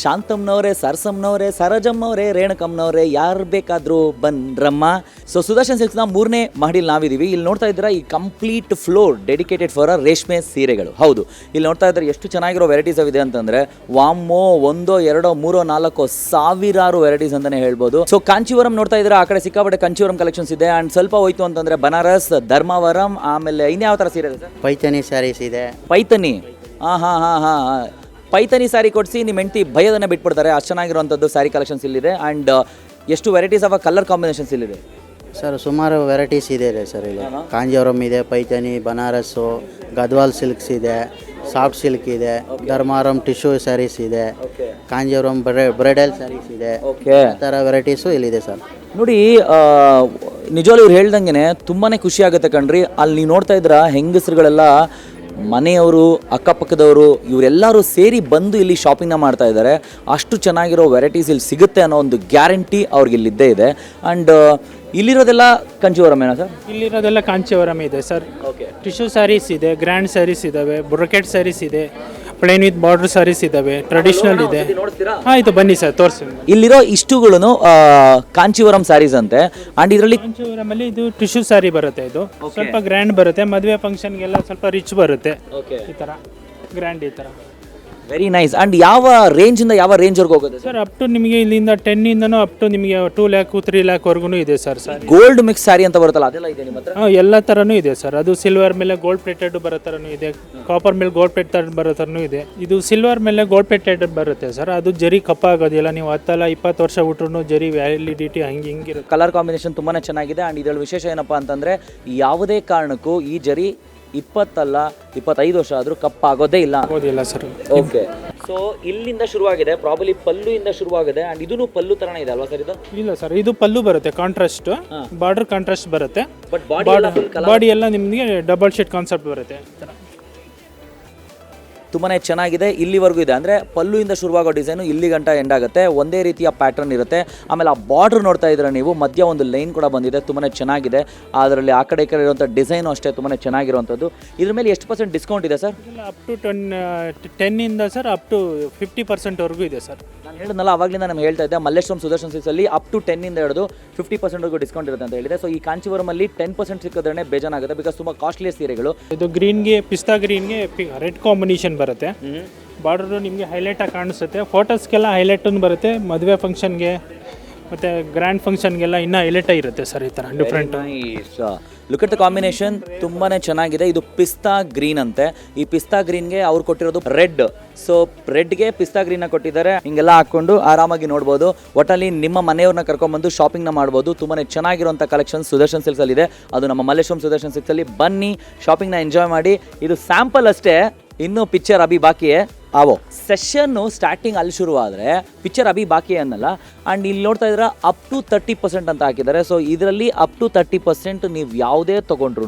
ಶಾಂತಮ್ನವರೇ ಸರಸಮ್ನವರೇ ಸರಜಮ್ಮವ್ರೆ ರೇಣುಕಮ್ನವರೇ ಯಾರು ಬೇಕಾದರೂ ಬನ್ರಮ್ಮ. ಸೊ ಸುದರ್ಶನ್ ಸಿಲ್ಕ್ಸ್ನ ಮೂರನೇ ಮಹಡಿಲಿ ನಾವಿದ್ದೀವಿ ಇಲ್ಲಿ ನೋಡ್ತಾ ಇದ್ದೀರಾ ಈ ಕಂಪ್ಲೀಟ್ ಫ್ಲೋರ್ ಡೆಡಿಕೇಟೆಡ್ ಫಾರ್ ರೇಷ್ಮೆ ಸೀರೆಗಳು. ಹೌದು. ಇಲ್ಲಿ ನೋಡ್ತಾ ಇದ್ದರೆ ಎಷ್ಟು ಚೆನ್ನಾಗಿರೋ ವೆರೈಟೀಸ್ ಇದೆ ಅಂತಂದ್ರೆ ವಾಮೋ ಒಂದೋ ಎರಡೋ ಮೂರೋ ನಾಲ್ಕೋ ಸಾವಿರಾರು ವೆರೈಟೀಸ್ ಅಂತಾನೆ ಹೇಳ್ಬೋದು. ಸೊ ಕಾಂಚೀವರಂ ನೋಡ್ತಾ ಇದ್ದೀರಾ? ಆ ಕಡೆ ಸಿಕ್ಕಾಪಟ್ಟೆ ಕಾಂಚಿವರಂ ಕಲೆಕ್ಷನ್ಸ್ ಇದೆ. ಅಂಡ್ ಸ್ವಲ್ಪ ಹೋಯ್ತು ಅಂತಂದ್ರೆ ಬನಾರಸ್ ಧರ್ಮವರಂ ಆಮೇಲೆ ಇನ್ಯಾವ ಥರ ಸೀರೆ ಇದೆ ಪೈತನಿ ಸ್ಯಾರೀಸ್ ಇದೆ. ಪೈತನಿ. ಹಾಂ ಹಾಂ ಹಾಂ ಹಾಂ. ಪೈತನಿ ಸ್ಯಾರಿ ಕೊಡಿಸಿ ನಿಮ್ಮ ಹೆಂಡತಿ ಭಯದನ್ನ ಬಿಟ್ಬಿಡ್ತಾರೆ. ಅಷ್ಟು ಚೆನ್ನಾಗಿರುವಂಥದ್ದು ಸ್ಯಾರಿ ಕಲೆಕ್ಷನ್ಸ್ ಇಲ್ಲಿದೆ. ಆ್ಯಂಡ್ ಎಷ್ಟು ವೆರೈಟೀಸ್ ಆಫ್ ಕಲರ್ ಕಾಂಬಿನೇಷನ್ಸ್ ಇಲ್ಲಿದೆ? ಸರ್ ಸುಮಾರು ವೆರೈಟೀಸ್ ಇದೆ ರೀ ಸರ್ ಇಲ್ಲಿ. ಕಾಂಜೀವರಂ ಇದೆ ಪೈತನಿ ಬನಾರಸ್ಸು ಗದ್ವಾಲ್ ಸಿಲ್ಕ್ಸ್ ಇದೆ ಸಾಫ್ಟ್ ಸಿಲ್ಕ್ ಇದೆ ಧರ್ಮಾರಂ ಟಿಶ್ಯೂ ಸ್ಯಾರೀಸ್ ಇದೆ ಕಾಂಜೀವರಂ ಬ್ರೈಡಲ್ ಸ್ಯಾರೀಸ್ ಇದೆ. ಆ ಥರ ವೆರೈಟೀಸು ಇಲ್ಲಿದೆ ಸರ್. ನೋಡಿ ನಿಜವಾಗ್ಲೂ ಇವ್ರು ಹೇಳ್ದಂಗೆ ತುಂಬಾ ಖುಷಿ ಆಗುತ್ತೆ ಕಣ್ರಿ. ಅಲ್ಲಿ ನೀವು ನೋಡ್ತಾ ಇದ್ರ ಹೆಂಗಸರುಗಳೆಲ್ಲ ಮನೆಯವರು ಅಕ್ಕಪಕ್ಕದವರು ಇವರೆಲ್ಲರೂ ಸೇರಿ ಬಂದು ಇಲ್ಲಿ ಶಾಪಿಂಗ್ನ ಮಾಡ್ತಾ ಇದ್ದಾರೆ. ಅಷ್ಟು ಚೆನ್ನಾಗಿರೋ ವೆರೈಟೀಸ್ ಇಲ್ಲಿ ಸಿಗುತ್ತೆ ಅನ್ನೋ ಒಂದು ಗ್ಯಾರಂಟಿ ಅವ್ರಿಗೆ ಇಲ್ಲಿದ್ದೇ ಇದೆ. ಆ್ಯಂಡ್ ಇಲ್ಲಿರೋದೆಲ್ಲ ಕಂಚಿವರಮೇನಾ ಸರ್? ಇಲ್ಲಿರೋದೆಲ್ಲ ಕಾಂಚಿವರಮ್ ಇದೆ ಸರ್. ಓಕೆ ಟಿಶ್ಯೂ ಸ್ಯಾರೀಸ್ ಇದೆ ಗ್ರ್ಯಾಂಡ್ ಸ್ಯಾರೀಸ್ ಇದ್ದಾವೆ ಬ್ರೊಕೆಟ್ ಸ್ಯಾರೀಸ್ ಇದೆ. ಪ್ಲೇನ್ ವಿತ್ ಬಾರ್ಡರ್ ಸಾರೀಸ್ ಇದ್ದಾವೆ. ಟ್ರೆಡಿಷನಲ್ ಇದೆ. ಆಯ್ತು ಬನ್ನಿ ಸರ್ ತೋರಿಸಿ. ಇಲ್ಲಿರೋ ಇಷ್ಟುಗಳು ಕಾಂಚೀವರಂ ಸ್ಯಾರೀಸ್ ಅಂತೆ. ಅಂಡ್ ಇದರಲ್ಲಿ ಕಾಂಚೀವರಮಲ್ಲಿ ಇದು ಟಿಶ್ಯೂ ಸ್ಯಾರಿ ಬರುತ್ತೆ ಇದು. ಸ್ವಲ್ಪ ಗ್ರ್ಯಾಂಡ್ ಬರುತ್ತೆ. ಮದುವೆ ಫಂಕ್ಷನ್ಗೆಲ್ಲ ಸ್ವಲ್ಪ ರಿಚ್ ಬರುತ್ತೆ. ಈ ಥರ ಗ್ರ್ಯಾಂಡ್ ಈ ಥರ ವೆರಿ ನೈಸ್ ಅಂಡ್ ಯಾವ ರೇಂಜ್ ಇಂದ ಯಾವ ರೇಂಜ್ ವರ್ಗ ಹೋಗುತ್ತೆ ಸರ್ ಅಪ್ ಟು ನಿಮಗೆ ಇಲ್ಲಿಂದ ಟೆನ್ನಿಂದನೂ ಅಪ್ ಟು ನಿಮಗೆ ಟೂ ಲ್ಯಾಕು ತ್ರೀ ಲ್ಯಾಕ್ವರೆಗೂ ಇದೆ sir sir gold mix saree ಅಂತ ಬರುತ್ತಲ್ಲ ಅದೆಲ್ಲ ಇದೆ ನಿಮ್ಮ ಹತ್ರ? ಹಾಂ ಎಲ್ಲ ಥರನೂ ಇದೆ ಸರ್ ಅದು ಸಿಲ್ವರ್ ಮೇಲೆ ಗೋಲ್ಡ್ ಪ್ಲೇಟೆಡ್ ಬರೋ ಥರನೂ ಇದೆ. ಕಾಪರ್ ಮೇಲೆ ಗೋಲ್ಡ್ ಪ್ಲೇಟೆಡ್ ಬರೋ ಥರನೂ ಇದೆ. ಇದು ಸಿಲ್ವರ್ ಮೇಲೆ ಗೋಲ್ಡ್ ಪ್ಲೇಟೆಡ್ ಬರುತ್ತೆ ಸರ್ ಅದು ಜರಿ ಕಪ್ಪಾಗೋದಿಲ್ಲ ನೀವು ಹತ್ತಲ್ಲ ಇಪ್ಪತ್ತು ವರ್ಷ ಬಿಟ್ರು ಜರಿ ವ್ಯಾಲಿಡಿಟಿ ಹಂಗೆ ಹಿಂಗಿರುತ್ತೆ ಕಲರ್ ಕಾಂಬಿನೇಷನ್ ತುಂಬಾ ಚೆನ್ನಾಗಿದೆ. ಅಂಡ್ ಇದರಲ್ಲಿ ವಿಶೇಷ ಏನಪ್ಪ ಅಂತಂದರೆ ಯಾವುದೇ ಕಾರಣಕ್ಕೂ ಈ ಜರಿ ಇಪ್ಪತ್ತಲ್ಲ ಇಪ್ಪತ್ತೈದು ವರ್ಷ ಆದ್ರೂ ಕಪ್ಪಾಗೋದೇ ಇಲ್ಲ. ಆಗೋದಿಲ್ಲ ಸರ್. ಓಕೆ ಸೊ ಇಲ್ಲಿಂದ ಶುರುವಾಗಿದೆ ಪ್ರಾಬಲಿ ಪಲ್ಲು ಇಂದ ಶುರುವಾಗಿದೆ ಅಂಡ್ ಇದೂ ಪಲ್ಲು ತರನೇ ಇದೆ ಅಲ್ವಾ ಸರ್ ಇದು? ಇಲ್ಲ ಸರ್ ಇದು ಪಲ್ಲು ಬರುತ್ತೆ ಕಾಂಟ್ರಾಸ್ಟ್ ಬಾರ್ಡರ್ ಕಾಂಟ್ರಾಸ್ಟ್ ಬರುತ್ತೆ. ಬಟ್ ಬಾಡಿ ಬಾಡಿ ಎಲ್ಲ ನಿಮಗೆ ಡಬಲ್ ಶೀಟ್ ಕಾನ್ಸೆಪ್ಟ್ ಬರುತ್ತೆ. ತುಂಬಾನೇ ಚೆನ್ನಾಗಿದೆ, ಇಲ್ಲಿವರೆಗೂ ಇದೆ. ಅಂದರೆ ಪಲ್ಲುಯಿಂದ ಶುರುವಾಗೋ ಡಿಸೈನು ಇಲ್ಲಿ ಗಂಟ ಎಂಡ್ ಆಗುತ್ತೆ. ಒಂದೇ ರೀತಿಯ ಪ್ಯಾಟರ್ನ್ ಇರುತ್ತೆ. ಆಮೇಲೆ ಆ ಬಾರ್ಡ್ರ್ ನೋಡ್ತಾ ಇದ್ರೆ ನೀವು, ಮಧ್ಯ ಒಂದು ಲೈನ್ ಕೂಡ ಬಂದಿದೆ ತುಂಬಾ ಚೆನ್ನಾಗಿದೆ. ಅದರಲ್ಲಿ ಆ ಕಡೆ ಈ ಕಡೆ ಇರುವಂಥ ಡಿಸೈನು ಅಷ್ಟೇ ತುಂಬಾ ಚೆನ್ನಾಗಿರುವಂಥದ್ದು. ಇದ್ರ ಮೇಲೆ ಎಷ್ಟು ಪರ್ಸೆಂಟ್ ಡಿಸ್ಕೌಂಟ್ ಇದೆ ಸರ್ ಅಪ್ ಟು ಟೆನ್ ಟೆನ್ನಿಂದ ಸರ್ ಅಪ್ ಟು ಫಿಫ್ಟಿ ಪರ್ಸೆಂಟ್ವರೆಗೂ ಇದೆ ಸರ್ ನಾನು ಹೇಳಿದ್ನಲ್ಲ ಅವಾಗಲಿಂದ ನಮ್ಗೆ ಹೇಳ್ತಾ ಇದ್ದೆ ಮಲ್ಲೇಶ್ವರಂ ಸುದರ್ಶನ್ ಸಿಲ್ಸಲ್ಲಿ ಅಪ್ ಟು ಟೆನ್ನಿಂದ ಹಿಡಿದು ಫಿಫ್ಟಿ ಪರ್ಸೆಂಟ್ವರೆಗೂ ಡಿಸ್ಕೌಂಟ್ ಇರುತ್ತೆ ಅಂತ ಹೇಳಿದೆ. ಸೊ ಈ ಕಾಂಚಿವರಮಲ್ಲಿ ಟೆನ್ ಪರ್ಸೆಂಟ್ ಸಿಕ್ಕಿದ್ರೆ ಬೇಜಾನಾಗುತ್ತೆ ಬಿಕಾಸ್ ತುಂಬ ಕಾಸ್ಟ್ಲಿ ಸೀರೆಗಳು. ಇದು ಗ್ರೀನ್ಗೆ ಪಿಸ್ತಾ ಗ್ರೀನ್ಗೆ ರೆಡ್ ಕಾಂಬಿನೇಷನ್ ಬರುತ್ತೆ. ಬಾರ್ಡರು ನಿಮಗೆ ಹೈಲೈಟಾಗಿ ಕಾಣಿಸುತ್ತೆ. ಫೋಟೋಸ್ಗೆಲ್ಲ ಹೈಲೈಟನ್ನು ಬರುತ್ತೆ. ಮದುವೆ ಫಂಕ್ಷನ್ಗೆ ಮತ್ತು ಗ್ರ್ಯಾಂಡ್ ಫಂಕ್ಷನ್ಗೆಲ್ಲ ಇನ್ನೂ ಎಲೆಟ ಇರುತ್ತೆ ಸರ್ ಈ ಥರ different look at the combination ತುಂಬಾನೇ ಚೆನ್ನಾಗಿದೆ. ಇದು ಪಿಸ್ತಾ ಗ್ರೀನ್ ಅಂತೆ. ಈ ಪಿಸ್ತಾ ಗ್ರೀನ್ಗೆ ಅವ್ರು ಕೊಟ್ಟಿರೋದು ರೆಡ್ ಸೊ ರೆಡ್ಗೆ ಪಿಸ್ತಾ ಗ್ರೀನ್ನ ಕೊಟ್ಟಿದ್ದಾರೆ. ಹಿಂಗೆಲ್ಲ ಹಾಕೊಂಡು ಆರಾಮಾಗಿ ನೋಡ್ಬೋದು. ಒಟ್ಟಲ್ಲಿ ನಿಮ್ಮ ಮನೆಯವ್ರನ್ನ ಕರ್ಕೊಂಡ್ಬಂದು ಶಾಪಿಂಗ್ನ ಮಾಡ್ಬೋದು. ತುಂಬಾನೇ ಚೆನ್ನಾಗಿರುವಂಥ ಕಲೆಕ್ಷನ್ ಸುದರ್ಶನ್ ಸಿಲ್ಕ್ಸ್ ಅಲ್ಲಿ ಇದೆ ಅದು ನಮ್ಮ ಮಲ್ಲೇಶ್ವರಂ ಸುದರ್ಶನ್ ಸಿಲ್ಕ್ಸ್ ಅಲ್ಲಿ ಬನ್ನಿ. ಶಾಪಿಂಗ್ನ ಎಂಜಾಯ್ ಮಾಡಿ. ಇದು ಸ್ಯಾಂಪಲ್ ಅಷ್ಟೇ. ಇನ್ನೂ ಪಿಕ್ಚರ್ ಅಭಿ ಬಾಕಿಯೇ. ಆವೋ. ಸೆಷನ್ನು ಸ್ಟಾರ್ಟಿಂಗ್ ಅಲ್ಲಿ ಶುರುವಾದರೆ ಪಿಕ್ಚರ್ ಅಭಿ ಬಾಕಿ ಅನ್ನಲ್ಲ ಆ್ಯಂಡ್ ಇಲ್ಲಿ ನೋಡ್ತಾ ಇದ್ರೆ ಅಪ್ ಟು ತರ್ಟಿ ಪರ್ಸೆಂಟ್ ಅಂತ ಹಾಕಿದ್ದಾರೆ. ಸೊ ಇದರಲ್ಲಿ ಅಪ್ ಟು ತರ್ಟಿ ಪರ್ಸೆಂಟ್ ನೀವು ಯಾವುದೇ ತೊಗೊಂಡ್ರು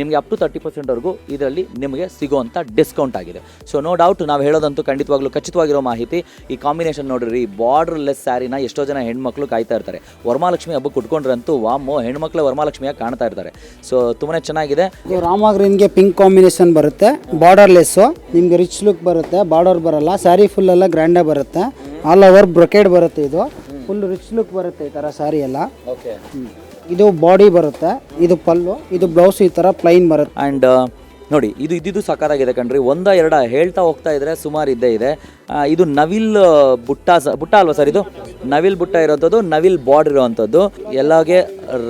ನಿಮಗೆ ಅಪ್ ಟು ತರ್ಟಿ ಪರ್ಸೆಂಟ್ವರೆಗೂ ಇದರಲ್ಲಿ ನಿಮಗೆ ಸಿಗೋವಂಥ ಡಿಸ್ಕೌಂಟ್ ಆಗಿದೆ. ಸೊ ನೋ ಡೌಟ್ ನಾವು ಹೇಳೋದಂತೂ ಖಂಡಿತವಾಗ್ಲೂ ಖಚಿತವಾಗಿರೋ ಮಾಹಿತಿ. ಈ ಕಾಂಬಿನೇಷನ್ ನೋಡಿರಿ ಬಾರ್ಡರ್ ಲೆಸ್ ಸ್ಯಾರಿನ ಎಷ್ಟೋ ಜನ ಹೆಣ್ಮಕ್ಳು ಕಾಯ್ತಾ ಇರ್ತಾರೆ. ವರಮಹಾಲಕ್ಷ್ಮಿ ಹಬ್ಬಕ್ಕೆ ಉಟ್ಕೊಂಡ್ರಂತೂ ವಾಮೋ ಹೆಣ್ಮಕ್ಳು ವರಮಹಾಲಕ್ಷ್ಮಿಯಾಗಿ ಕಾಣ್ತಾ ಇರ್ತಾರೆ. ಸೊ ತುಂಬಾ ಚೆನ್ನಾಗಿದೆ. ಇದು ರಾಮ ಗ್ರೀನ್ಗೆ ಪಿಂಕ್ ಕಾಂಬಿನೇಷನ್ ಬರುತ್ತೆ ಬಾರ್ಡರ್ ಲೆಸ್ಸು ನಿಮಗೆ ರಿಚ್ ಲುಕ್ ಬರುತ್ತೆ ಬಾರ್ಡರ್ ಬರಲ್ಲ ಸ್ಯಾರಿ ಫುಲ್ ಎಲ್ಲ ಗ್ರ್ಯಾಂಡೇ ಬರುತ್ತೆ. ಆಲ್ ಓವರ್ ಬ್ರೊಕೇಡ್ ಬರುತ್ತೆ ಇದು. ಫುಲ್ ರಿಚ್ ಲುಕ್ ಬರುತ್ತೆ ಈ ಥರ ಸ್ಯಾರಿ ಎಲ್ಲ. ಓಕೆ ಇದು ಬಾಡಿ ಬರುತ್ತೆ ಇದು ಪಲ್ಲು ಇದು ಬ್ಲೌಸ್ ಈ ಥರ ಪ್ಲೈನ್ ಬರುತ್ತೆ. ಆ್ಯಂಡ್ ನೋಡಿ ಇದು ಇದ್ದಿದ್ದು ಸಕ್ಕತ್ತಾಗಿದೆ ಕಣ್ರಿ. ಒಂದ ಎರಡ ಹೇಳ್ತಾ ಹೋಗ್ತಾ ಇದ್ರೆ ಸುಮಾರು ಇದ್ದೇ ಇದೆ. ಆ, ಇದು ನವಿಲ್ ಬುಟ್ಟ ಸ ಬುಟ್ಟ ಅಲ್ವಾ ಸರ್ ಇದು? ನವಿಲ್ ಬುಟ್ಟ ಇರೋಂಥದ್ದು ನವಿಲ್ ಬಾರ್ಡ್ ಇರೋವಂಥದ್ದು ಎಲ್ಲಾಗೆ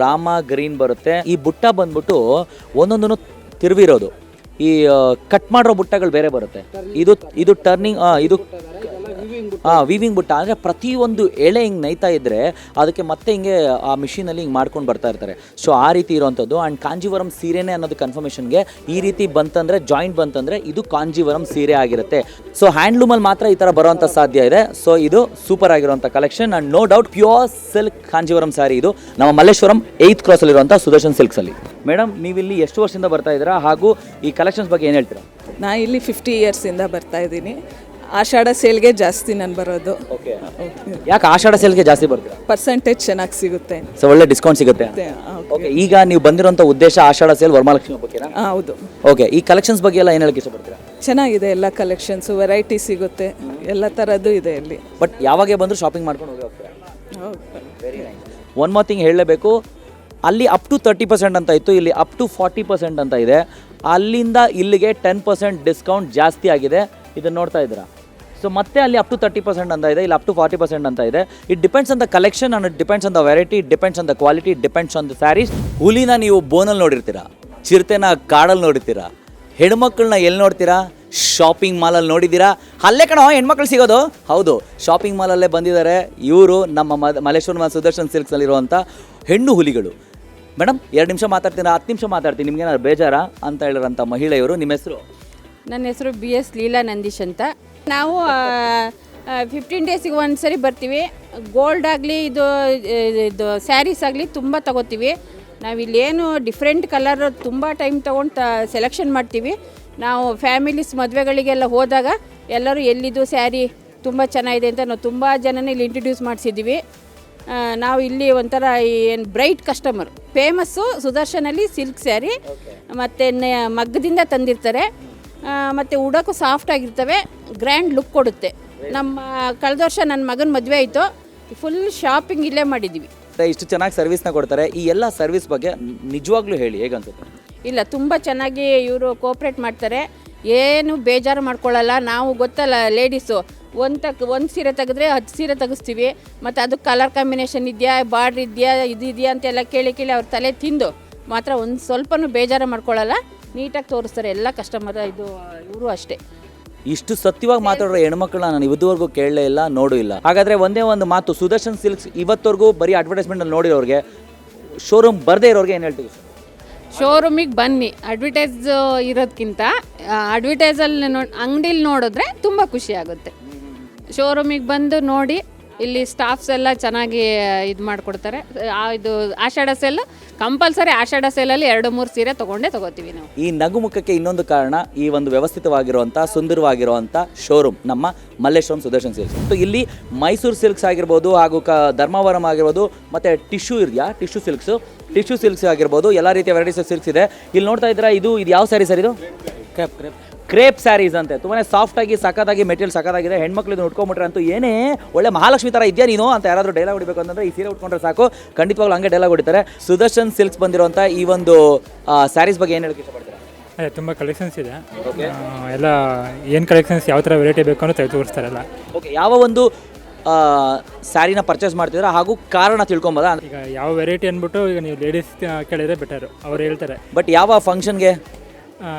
ರಾಮ ಗ್ರೀನ್ ಬರುತ್ತೆ. ಈ ಬುಟ್ಟ ಬಂದ್ಬಿಟ್ಟು ಒಂದೊಂದನ್ನು ತಿರುವಿರೋದು. ಈ ಕಟ್ ಮಾಡಿರೋ ಬುಟ್ಟಗಳು ಬೇರೆ ಬರುತ್ತೆ. ಇದು ಇದು ಟರ್ನಿಂಗ್ ಇದು ಹಾಂ ವೀವಿಂಗ್ ಬುಟ್ಟ ಅಂದರೆ ಪ್ರತಿಯೊಂದು ಎಳೆ ಹಿಂಗೆ ನೈತಾ ಇದ್ದರೆ ಅದಕ್ಕೆ ಮತ್ತೆ ಹಿಂಗೆ ಆ ಮಿಷಿನಲ್ಲಿ ಹಿಂಗೆ ಮಾಡ್ಕೊಂಡು ಬರ್ತಾ ಇರ್ತಾರೆ. ಸೊ ಆ ರೀತಿ ಇರುವಂಥದ್ದು ಆ್ಯಂಡ್ ಕಾಂಜೀವರಂ ಸೀರೆನೇ ಅನ್ನೋದು ಕನ್ಫರ್ಮೇಷನ್ಗೆ ಈ ರೀತಿ ಬಂತಂದರೆ ಜಾಯಿಂಟ್ ಬಂತಂದರೆ ಇದು ಕಾಂಜೀವರಂ ಸೀರೆ ಆಗಿರುತ್ತೆ. ಸೊ ಹ್ಯಾಂಡ್ಲೂಮಲ್ಲಿ ಮಾತ್ರ ಈ ಥರ ಬರೋವಂಥ ಸಾಧ್ಯ ಇದೆ. ಸೊ ಇದು ಸೂಪರ್ ಆಗಿರುವಂಥ collection and no doubt pure silk Kanjeevaram saree ಇದು ನಮ್ಮ ಮಲ್ಲೇಶ್ವರಂ ಏಯ್ತ್ ಕ್ರಾಸಲ್ಲಿರುವಂಥ ಸುದರ್ಶನ್ ಸಿಲ್ಕ್ಸಲ್ಲಿ ಮೇಡಮ್ ನೀವಿಲ್ಲಿ ಎಷ್ಟು ವರ್ಷದಿಂದ ಬರ್ತಾ ಇದ್ದೀರಾ? ಹಾಗೂ ಈ ಕಲೆಕ್ಷನ್ಸ್ ಬಗ್ಗೆ ಏನು ಹೇಳ್ತೀರಾ? ನಾ ಇಲ್ಲಿ ಫಿಫ್ಟಿ ಇಯರ್ಸಿಂದ ಬರ್ತಾ ಇದ್ದೀನಿ. ಆಷಾಢ ಸೇಲ್ಗೆ ಜಾಸ್ತಿ ನಾನು ಬರೋದು. ಯಾಕೆ ಆಷಾಢ ಸೇಲ್ಗೆ ಜಾಸ್ತಿ ಬರ್ತೀರಾ? ಪರ್ಸೆಂಟೇಜ್ ಚೆನ್ನಾಗಿ ಸಿಗುತ್ತೆ. ಸೊ ಒಳ್ಳೆ ಡಿಸ್ಕೌಂಟ್ ಸಿಗುತ್ತೆ. ಓಕೆ ಈಗ ನೀವು ಬಂದಿರೋಂಥ ಉದ್ದೇಶ ಆಷಾಢ ಸೇಲ್ ವರಮಹಾಲಕ್ಷ್ಮಿ ಬಗ್ಗೆನಾ ಆ, ಹೌದು. ಓಕೆ ಈ ಕಲೆಕ್ಷನ್ಸ್ ಬಗ್ಗೆ ಎಲ್ಲ ಏನು ಹೇಳಕ್ಕೆ ಇಷ್ಟಪಡ್ತೀರಾ ಚೆನ್ನಾಗಿದೆ ಎಲ್ಲ ಕಲೆಕ್ಷನ್ಸು ವೆರೈಟಿ ಸಿಗುತ್ತೆ. ಎಲ್ಲ ಥರದ್ದು ಇದೆ ಇಲ್ಲಿ. ಬಟ್ ಯಾವಾಗೇ ಬಂದರೂ ಶಾಪಿಂಗ್ ಮಾಡ್ಕೊಂಡು ಹೋಗಿ ಹೋಗ್ತೀರಾ ಒನ್ ಮೋರ್ ಥಿಂಗ್ ಹೇಳಲೇಬೇಕು. ಅಲ್ಲಿ ಅಪ್ ಟು ತರ್ಟಿ ಪರ್ಸೆಂಟ್ ಅಂತ ಇತ್ತು ಇಲ್ಲಿ ಅಪ್ ಟು ಫಾರ್ಟಿ ಪರ್ಸೆಂಟ್ ಅಂತ ಇದೆ. ಅಲ್ಲಿಂದ ಇಲ್ಲಿಗೆ ಟೆನ್ ಪರ್ಸೆಂಟ್ ಡಿಸ್ಕೌಂಟ್ ಜಾಸ್ತಿ ಆಗಿದೆ. ಇದನ್ನು ನೋಡ್ತಾ ಇದ್ದೀರಾ? ಸೊ ಮತ್ತೆ ಅಲ್ಲಿ ಅಪ್ ಟು ತರ್ಟಿ ಪರ್ಸೆಂಟ್ ಅಂತ ಇದೆ, ಇಲ್ಲಿ ಅಪ್ ಟು ಫಾರ್ಟಿ ಪರ್ಸೆಂಟ್ ಅಂತ ಇದೆ. It depends on the collection and depends on the variety depends on the quality depends on the sarees ಹುಲಿನ ನೀವು ಬೋನಲ್ಲಿ ನೋಡಿರ್ತೀರಾ? ಚಿರತೆನ ಕಾಡಲ್ಲಿ ನೋಡಿರ್ತೀರಾ? ಹೆಣ್ಮಕ್ಳನ್ನ ಎಲ್ಲಿ ನೋಡ್ತೀರಾ? ಶಾಪಿಂಗ್ ಮಾಲಲ್ಲಿ ನೋಡಿದ್ದೀರಾ? ಅಲ್ಲೇ ಕಣೋ, ಹೆಣ್ಮಕ್ಳು ಸಿಗೋದು? ಹೌದು ಶಾಪಿಂಗ್ ಮಾಲಲ್ಲೇ ಬಂದಿದ್ದಾರೆ. ಇವರು ನಮ್ಮ ಮ ಮಲ್ಲೇಶ್ವರ ಸುದರ್ಶನ್ ಸಿಲ್ಕ್ಸಲ್ಲಿರುವಂಥ ಹೆಣ್ಣು ಹುಲಿಗಳು. ಮೇಡಮ್ ಎರಡು ನಿಮಿಷ ಮಾತಾಡ್ತೀನಿ ಹತ್ತು ನಿಮಿಷ ಮಾತಾಡ್ತೀನಿ, ನಿಮ್ಗೇನಾದ್ರು ಬೇಜಾರಾ? ಅಂತ ಹೇಳಿರೋಂಥ ಮಹಿಳೆಯವರು, ನಿಮ್ಮ ಹೆಸರು? ನನ್ನ ಹೆಸರು ಬಿ ಎಸ್ ಲೀಲಾ ನಂದೀಶ್ ಅಂತ. ನಾವು ಫಿಫ್ಟೀನ್ ಡೇಸಿಗೆ ಒಂದು ಸರಿ ಬರ್ತೀವಿ. ಗೋಲ್ಡ್ ಆಗಲಿ ಇದು ಇದು ಸ್ಯಾರೀಸ್ ಆಗಲಿ ತುಂಬ ತಗೋತೀವಿ. ನಾವಿಲ್ಲೇನು ಡಿಫ್ರೆಂಟ್ ಕಲರ್ ತುಂಬ ಟೈಮ್ ತೊಗೊಂಡು ತ ಸೆಲೆಕ್ಷನ್ ಮಾಡ್ತೀವಿ. ನಾವು ಫ್ಯಾಮಿಲೀಸ್ ಮದುವೆಗಳಿಗೆಲ್ಲ ಹೋದಾಗ ಎಲ್ಲರೂ ಎಲ್ಲಿದು ಸ್ಯಾರಿ ತುಂಬ ಚೆನ್ನಾಗಿದೆ ಅಂತ ನಾವು ತುಂಬ ಜನನ ಇಲ್ಲಿ ಇಂಟ್ರಡ್ಯೂಸ್ ಮಾಡಿಸಿದ್ದೀವಿ. ನಾವು ಇಲ್ಲಿ ಒಂಥರ ಏನು ಬ್ರೈಟ್ ಕಸ್ಟಮರ್ ಫೇಮಸ್ಸು ಸುದರ್ಶನಲ್ಲಿ ಸಿಲ್ಕ್ ಸ್ಯಾರಿ ಮತ್ತು ಮಗ್ಗದಿಂದ ತಂದಿರ್ತಾರೆ. ಮತ್ತು ಉಡೋಕ್ಕೂ ಸಾಫ್ಟ್ ಆಗಿರ್ತವೆ. ಗ್ರ್ಯಾಂಡ್ ಲುಕ್ ಕೊಡುತ್ತೆ. ನಮ್ಮ ಕಳೆದ ವರ್ಷ ನನ್ನ ಮಗನ ಮದುವೆ ಆಯಿತು. ಫುಲ್ ಶಾಪಿಂಗ್ ಇಲ್ಲೇ ಮಾಡಿದ್ದೀವಿ ಇಷ್ಟು ಚೆನ್ನಾಗಿ ಸರ್ವಿಸ್ನ ಕೊಡ್ತಾರೆ. ಈ ಎಲ್ಲ ಸರ್ವಿಸ್ ಬಗ್ಗೆ ನಿಜವಾಗ್ಲೂ ಹೇಳಿ ಹೇಗನ್ಸುತ್ತೆ ಇಲ್ಲ ತುಂಬ ಚೆನ್ನಾಗಿ ಇವರು ಕೋಪ್ರೇಟ್ ಮಾಡ್ತಾರೆ. ಏನು ಬೇಜಾರು ಮಾಡ್ಕೊಳ್ಳಲ್ಲ ನಾವು ಗೊತ್ತಲ್ಲ ಲೇಡೀಸು ಒಂದು ತಕ್ ಒಂದು ಸೀರೆ ತೆಗೆದ್ರೆ ಹತ್ತು ಸೀರೆ ತೆಗಿಸ್ತೀವಿ. ಮತ್ತು ಅದು ಕಲರ್ ಕಾಂಬಿನೇಷನ್ ಇದೆಯಾ ಬಾರ್ಡ್ರ್ ಇದೆಯಾ ಇದು ಇದೆಯಾ ಅಂತೆಲ್ಲ ಕೇಳಿ ಕೇಳಿ ಅವ್ರ ತಲೆ ತಿಂದು ಮಾತ್ರ ಒಂದು ಸ್ವಲ್ಪನೂ ಬೇಜಾರು ಮಾಡ್ಕೊಳ್ಳಲ್ಲ ನೀಟಾಗಿ ತೋರಿಸ್ತಾರೆ ಎಲ್ಲ ಕಸ್ಟಮರ್ ಇದು ಇವರು ಅಷ್ಟೇ. ಇಷ್ಟು ಸತ್ಯವಾಗಿ ಮಾತಾಡೋ ಹೆಣ್ಮಕ್ಳನ್ನ ನಾನು ಇವತ್ತುವರೆಗೂ ಕೇಳಲೇ ಇಲ್ಲ ನೋಡೂ ಇಲ್ಲ. ಹಾಗಾದ್ರೆ ಒಂದೇ ಒಂದು ಮಾತು ಸುದರ್ಶನ್ ಸಿಲ್ಕ್ಸ್ ಇವತ್ತವರೆಗೂ ಬರೀ ಅಡ್ವರ್ಟೈಸ್ಮೆಂಟಲ್ಲಿ ನೋಡಿರೋರಿಗೆ ಶೋರೂಮ್ ಬರದೇ ಇರೋರಿಗೆ ಏನು ಹೇಳ್ತೀವಿ ಸರ್ ಶೋರೂಮಿಗೆ ಬನ್ನಿ ಅಡ್ವರ್ಟೈಸ್ ಇರೋದಕ್ಕಿಂತ ಅಡ್ವರ್ಟೈಸಲ್ಲಿ ನೋ ಅಂಗಡೀಲಿ ನೋಡಿದ್ರೆ ತುಂಬ ಖುಷಿ ಆಗುತ್ತೆ. ಶೋರೂಮಿಗೆ ಬಂದು ನೋಡಿ ಇಲ್ಲಿ ಸ್ಟಾಫ್ಸ್ ಎಲ್ಲ ಚೆನ್ನಾಗಿ ಇದು ಮಾಡಿಕೊಡ್ತಾರೆ. ಆ, ಇದು ಆಷಾಢ ಸೇಲ್ ಕಂಪಲ್ಸರಿ ಆಷಾಢ ಸೇಲಲ್ಲಿ ಎರಡು ಮೂರು ಸೀರೆ ತೊಗೊಂಡೇ ತೊಗೋತೀವಿ ನಾವು. ಈ ನಗುಮುಖಕ್ಕೆ ಇನ್ನೊಂದು ಕಾರಣ ಈ ಒಂದು ವ್ಯವಸ್ಥಿತವಾಗಿರುವಂಥ ಸುಂದರವಾಗಿರುವಂಥ ಶೋರೂಮ್ ನಮ್ಮ ಮಲ್ಲೇಶ್ವರಂ ಸುದರ್ಶನ್ ಸಿಲ್ಕ್ಸ್ ಮತ್ತು ಇಲ್ಲಿ ಮೈಸೂರು ಸಿಲ್ಕ್ಸ್ ಆಗಿರ್ಬೋದು ಹಾಗೂ ಕ ಧರ್ಮಾವರಂ ಆಗಿರ್ಬೋದು ಮತ್ತು ಟಿಶ್ಯೂ ಇದೆಯಾ ಟಿಶ್ಯೂ ಸಿಲ್ಕ್ಸು ಟಿಶ್ಯೂ ಸಿಲ್ಕ್ಸ್ ಆಗಿರ್ಬೋದು ಎಲ್ಲ ರೀತಿಯ ವೆರೈಟೀಸ್ ಸಿಲ್ಕ್ಸ್ ಇದೆ. ಇಲ್ಲಿ ನೋಡ್ತಾ ಇದ್ದೀರಾ ಇದು ಇದು ಯಾವ ಸ್ಯಾರಿ ಸರ್ ಇದು? ಕ್ರೆಪ್ ಕ್ರೇಪ್ ಕ್ರೇಪ್ ಸ್ಯಾರೀಸ್ ಅಂತೆ. ತುಂಬಾ ಸಾಫ್ಟ್ ಆಗಿ ಸಖತ್ತಾಗಿ ಮೆಟೀರಿಯಲ್ ಸಖತ್ತಾಗಿದೆ. ಹೆಣ್ಮಕ್ಳು ಇದನ್ನು ಉಟ್ಕೊಂಡ್ಬಿಟ್ರೆ ಅಂತೂ ಏನೇ ಒಳ್ಳೆ ಮಹಾಲಕ್ಷ್ಮಿ ಥರ ಇದೆಯಾ ನೀನು ಅಂತ ಯಾರಾದರೂ ಡೈಲಾಗ್ ಹೊಡಿಬೇಕು ಅಂತಂದ್ರೆ ಈ ಸೀರೆ ಉಟ್ಕೊಂಡ್ರೆ ಸಾಕು. ಖಂಡಿತವಾಗ್ಲೂ ಹಂಗೆ ಡೈಲಾಗ್ ಹೊಡಿತಾರೆ. ಸುದರ್ಶನ್ ಸಿಲ್ಕ್ಸ್ ಬಂದಿರುವಂಥ ಈ ಒಂದು ಸ್ಯಾರೀಸ್ ಬಗ್ಗೆ ಏನು ಹೇಳಕ್ಕೆ ಇಷ್ಟಪಡ್ತಾರೆ? ಅದೇ ತುಂಬ ಕಲೆಕ್ಷನ್ಸ್ ಇದೆ. ಎಲ್ಲ ಏನು ಕಲೆಕ್ಷನ್ಸ್ ಯಾವ ಥರ ವೆರೈಟಿ ಬೇಕು ತೆಗೆದು ತೋರಿಸ್ತಾರಲ್ಲ ಓಕೆ ಯಾವ ಒಂದು ಸ್ಯಾರಿನ ಪರ್ಚೇಸ್ ಮಾಡ್ತಿದ್ರ ಹಾಗೂ ಕಾರಣ ತಿಳ್ಕೊಂಬೋದ? ಈಗ ಯಾವ ವೆರೈಟಿ ಅಂದ್ಬಿಟ್ಟು ಈಗ ನೀವು ಲೇಡೀಸ್ ಕೇಳಿದ್ರೆ ಬೆಟರು ಅವ್ರು ಹೇಳ್ತಾರೆ. ಬಟ್ ಯಾವ ಫಂಕ್ಷನ್ಗೆ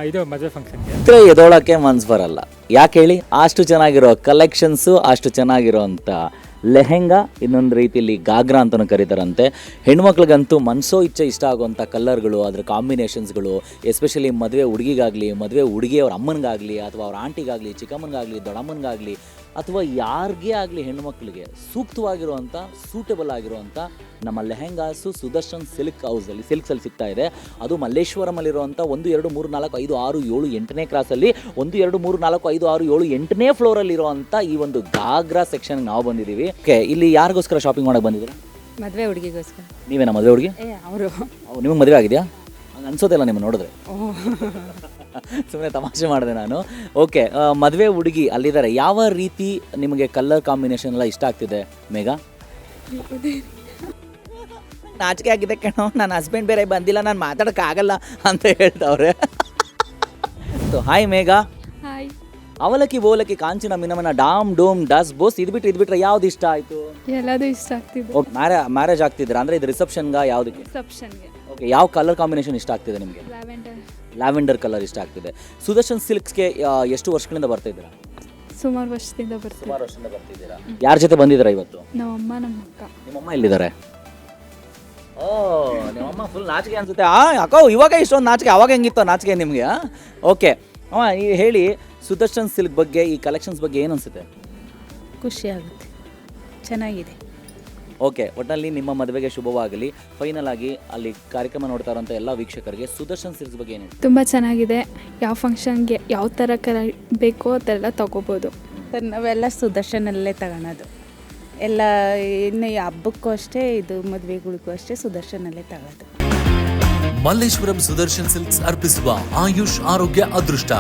ಇದು ಮದುವೆ ಫಂಕ್ಷನ್ ಇದ್ರೆ ಎದೋಳಕ್ಕೆ ಮನ್ಸು ಬರಲ್ಲ. ಯಾಕೆ ಹೇಳಿ? ಅಷ್ಟು ಚೆನ್ನಾಗಿರೋ ಕಲೆಕ್ಷನ್ಸು ಅಷ್ಟು ಚೆನ್ನಾಗಿರೋವಂಥ ಲೆಹೆಂಗಾ, ಇನ್ನೊಂದು ರೀತಿಯಲ್ಲಿ ಗಾಗ್ರಾ ಅಂತಲೂ ಕರೀತಾರಂತೆ. ಹೆಣ್ಮಕ್ಳಿಗಂತೂ ಮನಸೋ ಇಚ್ಛೆ ಇಷ್ಟ ಆಗುವಂಥ ಕಲರ್ಗಳು ಅದರ ಕಾಂಬಿನೇಷನ್ಸ್ಗಳು ಎಸ್ಪೆಷಲಿ ಮದುವೆ ಹುಡುಗಿಗಾಗಲಿ, ಮದುವೆ ಹುಡುಗಿಯವ್ರ ಅಮ್ಮನಿಗಾಗಲಿ, ಅಥವಾ ಅವ್ರ ಆಂಟಿಗಾಗಲಿ, ಚಿಕ್ಕಮ್ಮನಿಗಾಗಲಿ, ದೊಡ್ಡಮ್ಮನಿಗಾಗಲಿ ಅಥವಾ ಯಾರಿಗೇ ಆಗಲಿ ಹೆಣ್ಣುಮಕ್ಕಳಿಗೆ ಸೂಕ್ತವಾಗಿರುವಂಥ ಸೂಟಬಲ್ ಆಗಿರುವಂಥ ನಮ್ಮ ಲೆಹೆಂಗಾಸು ಸುದರ್ಶನ್ ಸಿಲ್ಕ್ ಹೌಸಲ್ಲಿ ಸಿಲ್ಕ್ಸಲ್ಲಿ ಸಿಗ್ತಾ ಇದೆ. ಅದು ಮಲ್ಲೇಶ್ವರಮಲ್ಲಿರುವಂಥ ಒಂದು ಎರಡು ಮೂರು ನಾಲ್ಕು ಐದು ಆರು ಏಳು ಎಂಟನೇ ಕ್ರಾಸಲ್ಲಿ ಒಂದು ಎರಡು ಮೂರು ನಾಲ್ಕು ಐದು ಆರು ಏಳು ಎಂಟನೇ ಫ್ಲೋರಲ್ಲಿರುವಂಥ ಈ ಒಂದು ಗಾಗ್ರಾ ಸೆಕ್ಷನ್ಗೆ ನಾವು ಬಂದಿದ್ದೀವಿ. ಓಕೆ ಇಲ್ಲಿ ಯಾರಿಗೋಸ್ಕರ ಶಾಪಿಂಗ್ ಮಾಡಕ್ಕೆ ಬಂದಿದ್ದೀರಾ? ಮದುವೆ ಹುಡುಗಿಗೋಸ್ಕರ. ನೀವೇನಾ ಮದುವೆ ಹುಡುಗಿ? ಅವರು. ನಿಮಗೆ ಮದುವೆ ಆಗಿದೆಯಾ? ಹಂಗೆ ಅನ್ಸೋದಿಲ್ಲ ನಿಮ್ಮ ನೋಡಿದ್ರೆ. ಸುಮ್ಮನೆ ತಮಾಷೆ ಮಾಡಿದೆ ನಾನು. ಓಕೆ ಮದುವೆ ಹುಡುಗಿ ಅಲ್ಲಿದ್ದಾರೆ ಯಾವ ರೀತಿ ನಿಮಗೆ ಕಲರ್ ಕಾಂಬಿನೇಷನ್ ಎಲ್ಲ ಇಷ್ಟ ಆಗ್ತಿದೆ ಮೇಘಾ? ನಾಚಿಕೆ ಆಗಿದೆ ಕಣೋ ನನ್ನ ಹಸ್ಬೆಂಡ್ ಬೇರೆ ಬಂದಿಲ್ಲ ನಾನು ಮಾತಾಡೋಕ್ಕಾಗಲ್ಲ ಅಂತ ಹೇಳ್ತವ್ರೆ ಹಾಯ್ ಮೇಘ. ಹಾಯ್ ಅವಲಕ್ಕಿ ಬೋಲಕ್ಕಿ ಕಾಂಚಿನ ಮಿನಮನ ಡಾಮ್ ಡೋಮ್ ಡಸ್ ಬೋಸ್ ಇದು ಬಿಟ್ಟು ಇದು ಬಿಟ್ರೆ ಯಾವ್ದು ಇಷ್ಟ ಆಯ್ತು? ಎಲ್ಲದೂ ಇಷ್ಟ ಆಗ್ತಿದೆ. ಓಕೆ ಮ್ಯಾರೇ ಮ್ಯಾರೇಜ್ ಆಗ್ತಿದ್ರ? ಅಂದ್ರೆ ಇದು ರಿಸೆಪ್ಷನ್ಗ ಯಾವ್ದಕ್ಕೆ? ರಿಸೆಪ್ಷನ್ಗೆ ಓಕೆ ಯಾವ ಕಲರ್ ಕಾಂಬಿನೇಷನ್ ಇಷ್ಟ ಆಗ್ತಿದೆ ನಿಮಗೆ? ಲ್ಯಾವೆಂಡರ್ ಲ್ಯಾವೆಂಡರ್ ಕಲರ್ ಇಷ್ಟ ಆಗ್ತಿದೆ. ಸುದರ್ಶನ್ ಸಿಲ್ಕ್ಸ್ಗೆ ಎಷ್ಟು ವರ್ಷಗಳಿಂದ ಬರ್ತಾ ಇದ್ದೀರಾ? ಸುಮಾರು ವರ್ಷದಿಂದ ಬರ್ತೀವಿ ಸುಮಾರು ವರ್ಷದಿಂದ ಬರ್ತಿದ್ದೀರಾ? ಯಾರ ಜೊತೆ ಬಂದಿದ್ದೀರಾ ಇವತ್ತು? ನಮ್ಮ ಅಮ್ಮ ನಮ್ಮ ಅಕ್ಕ ನಿಮ್ಮಮ್ಮ ಎಲ್ಲಿದ್ದಾರೆ? ಓ ನಿಮ್ಮಮ್ಮ ಫುಲ್ ನಾಚಿಕೆ ಅನ್ಸುತ್ತೆ. ಆ ಅಕ್ಕೋ ಇವಾಗ ಇಷ್ಟೊಂದು ನಾಚಿಕೆ ಅವಾಗ ಹೆಂಗಿತ್ತು ನಾಚಿಕೆ ನಿಮಗೆ ಓಕೆ ಅಮ್ಮ ಈ ಹೇಳಿ ಸುದರ್ಶನ್ ಸಿಲ್ಕ್ ಬಗ್ಗೆ ಈ ಕಲೆಕ್ಷನ್ಸ್ ಬಗ್ಗೆ ಏನು ಅನಿಸುತ್ತೆ? ಖುಷಿ ಆಗುತ್ತೆ. ಚೆನ್ನಾಗಿದೆ. ಓಕೆ ಒಟ್ಟಲ್ಲಿ ನಿಮ್ಮ ಮದುವೆಗೆ ಶುಭವಾಗಲಿ. ಫೈನಲ್ ಆಗಿ ಅಲ್ಲಿ ಕಾರ್ಯಕ್ರಮ ನೋಡ್ತಾ ಇರೋಂಥ ಎಲ್ಲ ವೀಕ್ಷಕರಿಗೆ ಸುದರ್ಶನ್ ಸಿಲ್ಸ್ ಬಗ್ಗೆ ಏನು ತುಂಬಾ ತುಂಬ ಚೆನ್ನಾಗಿದೆ. ಯಾವ ಫಂಕ್ಷನ್ಗೆ ಯಾವ ಥರ ಕರ ಬೇಕೋ ಅದೆಲ್ಲ ತಗೋಬೋದು. ಸರ್ ನಾವೆಲ್ಲ ಸುದರ್ಶನಲ್ಲೇ ತಗೊಳೋದು. ಎಲ್ಲ ಇನ್ನು ಈ ಹಬ್ಬಕ್ಕೂ ಅಷ್ಟೇ ಇದು ಮದುವೆಗಳಿಗೂ ಅಷ್ಟೇ ಸುದರ್ಶನಲ್ಲೇ ತಗೊಳೋದು. ಮಲ್ಲೇಶ್ವರಂ ಸುದರ್ಶನ್ ಸಿಲ್ಕ್ಸ್ ಅರ್ಪಿಸುವ ಆಯುಷ್ ಆರೋಗ್ಯ ಅದೃಷ್ಟ.